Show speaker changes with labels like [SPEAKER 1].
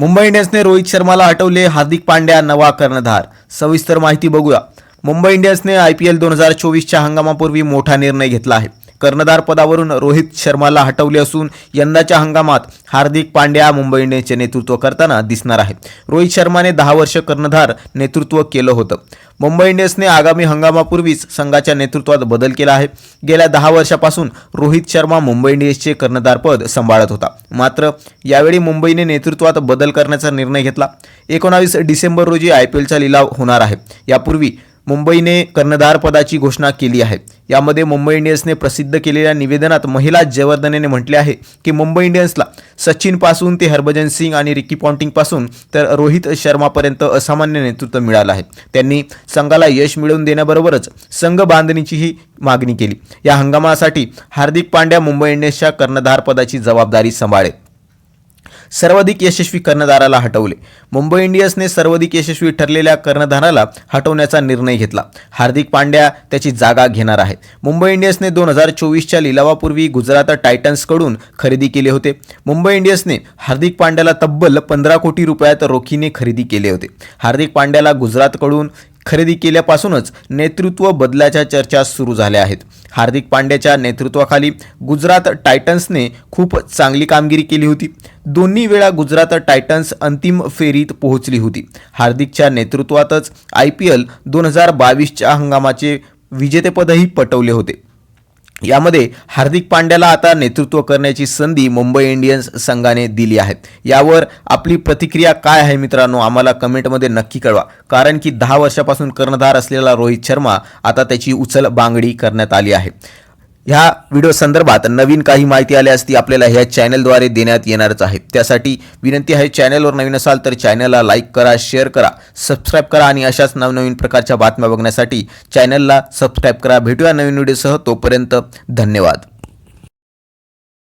[SPEAKER 1] मुंबई इंडियन्सने रोहित शर्माला हटवले हार्दिक पांड्या नवा कर्णधार. सविस्तर माहिती बघूया. मुंबई इंडियन्सने आय पी एल दोन हजार चोवीसच्या हंगामापूर्वी मोठा निर्णय घेतला आहे. कर्णधार पदावरून रोहित शर्माला हटवले असून यंदाच्या हंगामात हार्दिक पांड्या मुंबई इंडियन्सचे नेतृत्व करताना दिसणार आहे रोहित शर्माने दहा वर्ष कर्णधार नेतृत्व केलं होतं. मुंबई इंडियन्सने आगामी हंगामापूर्वीच संघाच्या नेतृत्वात बदल केला आहे. गेल्या दहा वर्षापासून रोहित शर्मा मुंबई इंडियन्सचे कर्णधारपद सांभाळत होता. मात्र यावेळी मुंबईने नेतृत्वात बदल करण्याचा निर्णय घेतला. एकोणावीस डिसेंबर रोजी आय पी एलचा लिलाव होणार आहे. यापूर्वी मुंबईने कर्णधार पदाची घोषणा केली आहे. यामध्ये मुंबई इंडियन्सने प्रसिद्ध केलेल्या निवेदनात महिला जयवर्धनेने म्हटले आहे की मुंबई इंडियन्सला सचिनपासून ते हरभजन सिंग आणि रिकी पॉन्टिंगपासून तर रोहित शर्मापर्यंत असामान्य नेतृत्व मिळालं आहे. त्यांनी संघाला यश मिळवून देण्याबरोबरच संघ बांधणीचीही मागणी केली. या हंगामासाठी हार्दिक पांड्या मुंबई इंडियन्सच्या कर्णधारपदाची जबाबदारी सांभाळेल. सर्वाधिक यशस्वी कर्णधाराला हटवले. मुंबई इंडियन्सने सर्वाधिक यशस्वी ठरलेल्या कर्णधाराला हटवण्याचा निर्णय घेतला. हार्दिक पांड्या त्याची जागा घेणार आहे मुंबई इंडियन्सने दोन हजार चोवीसच्या लिलावापूर्वी गुजरात टायटन्सकडून खरेदी केले होते. मुंबई इंडियन्सने हार्दिक पांड्याला तब्बल पंधरा कोटी रुपयात रोखीने खरेदी केले होते. हार्दिक पांड्याला गुजरातकडून खरेदी केल्यापासूनच नेतृत्व बदलाच्या चर्चा सुरू झाल्या आहेत. हार्दिक पांड्याच्या नेतृत्वाखाली गुजरात टायटन्सने खूप चांगली कामगिरी केली होती. दोन्ही वेळा गुजरात टायटन्स अंतिम फेरीत पोहोचली होती. हार्दिकच्या नेतृत्वातच आय पी एल दोन हजार बावीसच्या हंगामाचे विजेतेपदही पटवले होते. यामध्ये हार्दिक पांड्याला आता नेतृत्व करण्याची संधी मुंबई इंडियन्स संघाने दिली आहे यावर आपली प्रतिक्रिया काय आहे मित्रांनो? आम्हाला कमेंटमध्ये नक्की कळवा. कारण की दहा वर्षापासून कर्णधार असलेला रोहित शर्मा आता त्याची उचल बांगडी करण्यात आली आहे. ह्या व्हिडिओ संदर्भात नवीन काही माहिती आली असती आपल्याला ह्या चॅनलद्वारे देण्यात येणारच आहे. त्यासाठी विनंती आहे चॅनलवर नवीन असाल तर चॅनलला लाईक करा शेअर करा सबस्क्राईब करा आणि अशाच नवनवीन प्रकारच्या बातम्या बघण्यासाठी चॅनलला सबस्क्राईब करा. भेटूया नवीन व्हिडिओसह तोपर्यंत धन्यवाद.